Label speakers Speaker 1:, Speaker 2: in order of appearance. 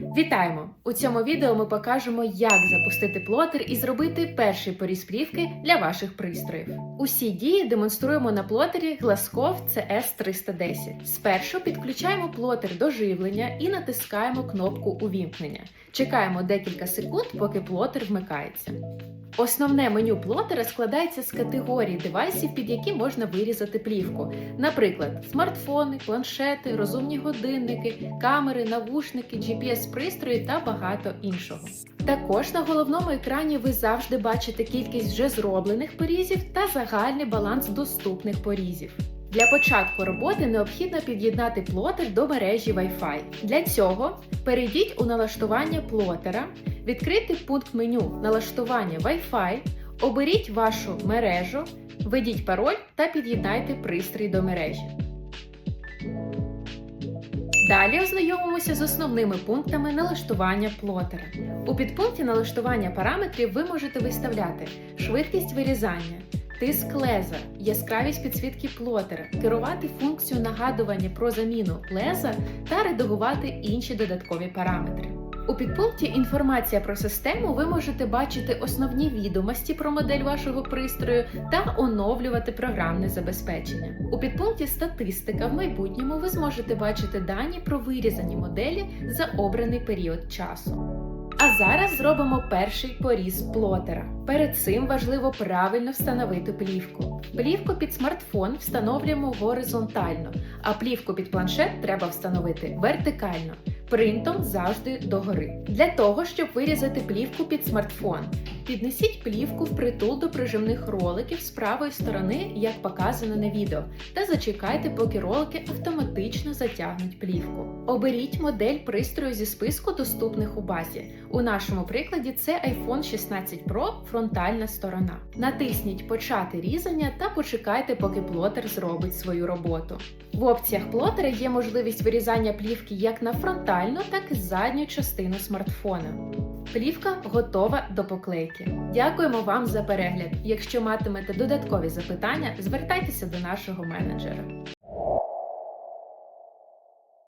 Speaker 1: Вітаємо! У цьому відео ми покажемо, як запустити плотер і зробити перший поріз плівки для ваших пристроїв. Усі дії демонструємо на плотері Glasscoff CS310. Спершу підключаємо плотер до живлення і натискаємо кнопку увімкнення. Чекаємо декілька секунд, поки плотер вмикається. Основне меню плотера складається з категорій девайсів, під які можна вирізати плівку, наприклад, смартфони, планшети, розумні годинники, камери, навушники, GPS-пристрої та багато іншого. Також на головному екрані ви завжди бачите кількість вже зроблених порізів та загальний баланс доступних порізів. Для початку роботи необхідно під'єднати плотер до мережі Wi-Fi. Для цього перейдіть у налаштування плотера, відкрийте пункт меню налаштування Wi-Fi, оберіть вашу мережу, введіть пароль та під'єднайте пристрій до мережі. Далі ознайомимося з основними пунктами налаштування плотера. У підпункті налаштування параметрів ви можете виставляти швидкість вирізання, тиск леза, яскравість підсвітки плотера, керувати функцію нагадування про заміну леза та редагувати інші додаткові параметри. У підпункті Інформація про систему ви можете бачити основні відомості про модель вашого пристрою та оновлювати програмне забезпечення. У підпункті Статистика в майбутньому ви зможете бачити дані про вирізані моделі за обраний період часу. А зараз зробимо перший поріз плотера. Перед цим важливо правильно встановити плівку. Плівку під смартфон встановлюємо горизонтально, а плівку під планшет треба встановити вертикально. Принтом завжди догори. Для того, щоб вирізати плівку під смартфон, піднесіть плівку впритул до прижимних роликів з правої сторони, як показано на відео, та зачекайте, поки ролики автоматично затягнуть плівку. Оберіть модель пристрою зі списку доступних у базі. У нашому прикладі це iPhone 16 Pro фронтальна сторона. Натисніть Почати різання та почекайте, поки плотер зробить свою роботу. В опціях плотера є можливість вирізання плівки як на фронтальну, так і задню частину смартфона. Плівка готова до поклейки. Дякуємо вам за перегляд. Якщо матимете додаткові запитання, звертайтеся до нашого менеджера.